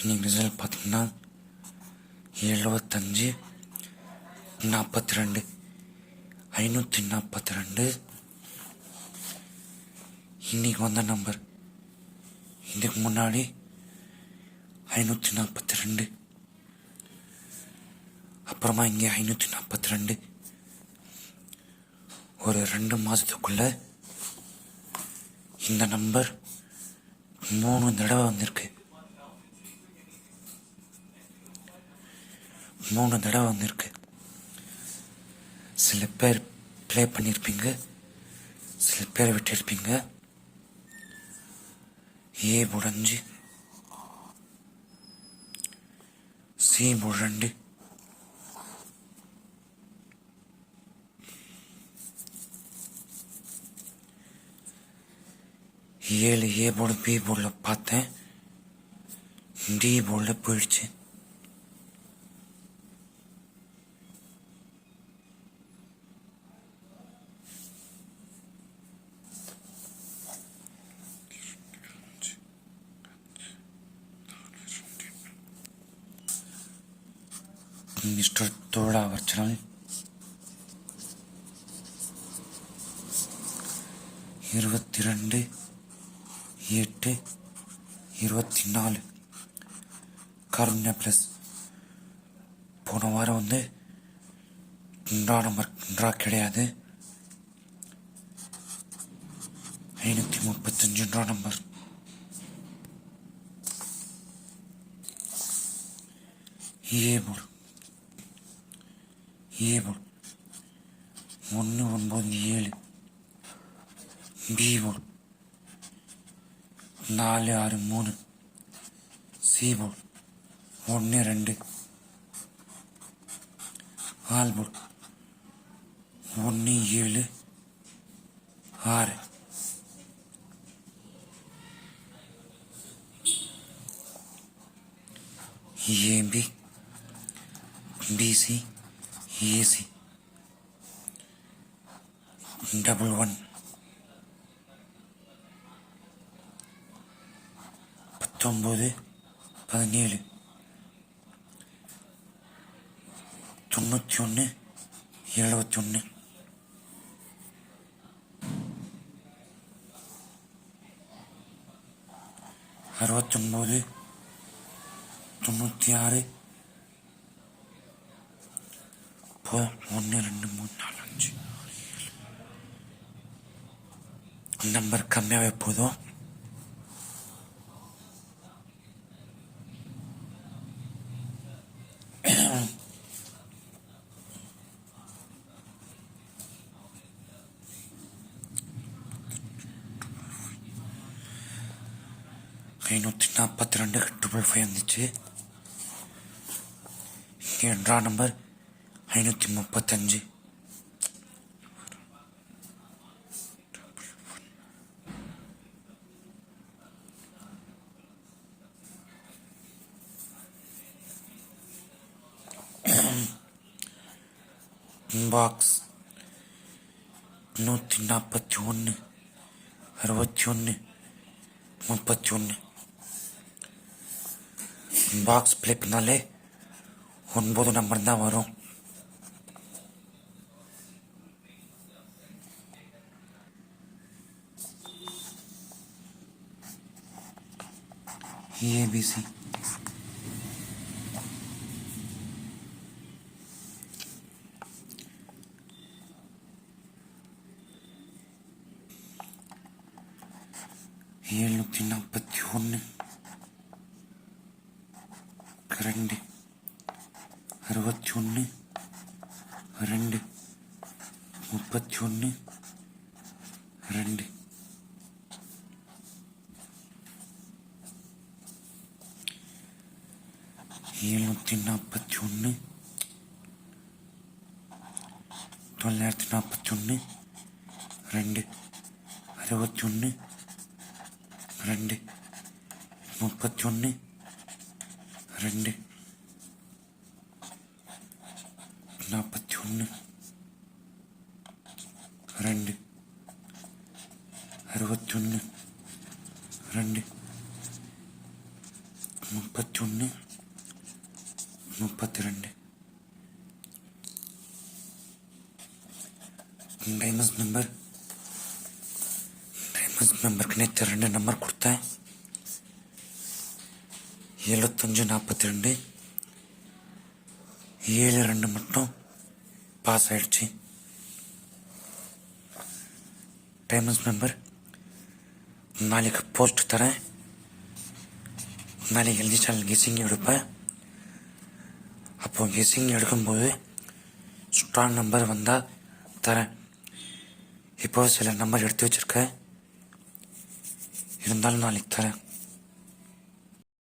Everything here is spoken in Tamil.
இன்னைக்கு ரிசல்ட் பார்த்தீங்கன்னா எழுபத்தஞ்சு நாற்பத்தி ரெண்டு ஐநூற்றி நாற்பத்தி ரெண்டு இன்னைக்கு வந்த நம்பர் இதுக்கு முன்னாடி ஐநூற்றி நாற்பத்தி ரெண்டு அப்புறமா இங்கே ஐநூற்றி நாற்பத்தி ரெண்டு ஒரு ரெண்டு மாதத்துக்குள்ள இந்த நம்பர் மூணு தடவை வந்திருக்கு. மூணு தடவை வந்திருக்கு. சில பேர் ப்ளே பண்ணியிருப்பீங்க சில பேர் விட்டிருப்பீங்க ஏ முடஞ்சு சி முழண்டு ஏழு ஏ போர்டு பி போர்டில் பார்த்தேன். டி போர்டில் போயிடுச்சு. மிஸ்டர் தோழா வச்சனால் இருபத்தி ரெண்டு எட்டு இருபத்தி நாலு காருண்யா ப்ளஸ் போன வாரம் வந்து ட்ரா நம்பர் ட்ரா கிடையாது ஐநூற்றி முப்பத்தஞ்சு ட்ரா நம்பர் ஏ போர்டு ஏபோல் ஒன்று ஒன்பது ஏழு. பிபோல் நாலு ஆறு மூணு. சிபோல் ஒன்று ரெண்டு. ஆல்போல் ஒன்று ஏழு. ஆறு. A B. B C. A C double one பத்தொம்பது பதினேழு. தொண்ணூற்றி ஒன்று எழுபத்தி ஒன்று தொண்ணூற்றி ஆறு இப்போ ஒன்று ரெண்டு மூணு நாலு அஞ்சு. நம்பர் கம்மியாகவே போதும். ஐநூற்றி நாற்பத்தி ரெண்டு ட்ரிபிள் ஃபைவ் வந்துச்சு. இங்கே நம்பர் ஐநூற்றி முப்பத்தஞ்சு. இன்பாக்ஸ் நூற்றி நாற்பத்தி ஒன்று அறுபத்தி ஒன்று முப்பத்தி ஒன்று இன்பாக்ஸ் பிளே பண்ணாலே ஒன்பது நம்பர் தான் வரும். ஏபிசி எழுநூற்றி நாற்பத்தி ஒன்று ரெண்டு அறுபத்தி ஒன்று ரெண்டு முப்பத்தி ஒன்று ரெண்டு எழுநூற்றி நாற்பத்தி ஒன்று தொள்ளாயிரத்தி நாற்பத்தி ஒன்று ரெண்டு அறுபத்தி ஒன்று ரெண்டு முப்பத்தி ஒன்று ரெண்டு நாற்பத்தி ஒன்று ரெண்டு அறுபத்தி ஒன்று ரெண்டு முப்பத்தி ஒன்று முப்பத்தி ரெண்டு டைமஸ் நம்பர் டைமஸ் நம்பருக்கு நேற்று ரெண்டு நம்பர் கொடுத்தேன் எழுபத்தஞ்சு நாற்பத்தி ரெண்டு ஏழு ரெண்டு மட்டும் பாஸ் ஆயிடுச்சு டைமஸ் மெம்பர் நாளைக்கு போஸ்ட் தரேன் நாளைக்கு எழுதி சேனல் கெஸிங் எடுப்பேன் அப்போ மிஸ்ஸிங் எடுக்கும்போது ஸ்ட்ராங் நம்பர் வந்தால் தரேன். இப்போ சில நம்பர் எடுத்து வச்சிருக்கேன். இருந்தாலும் நாளைக்கு தரேன்.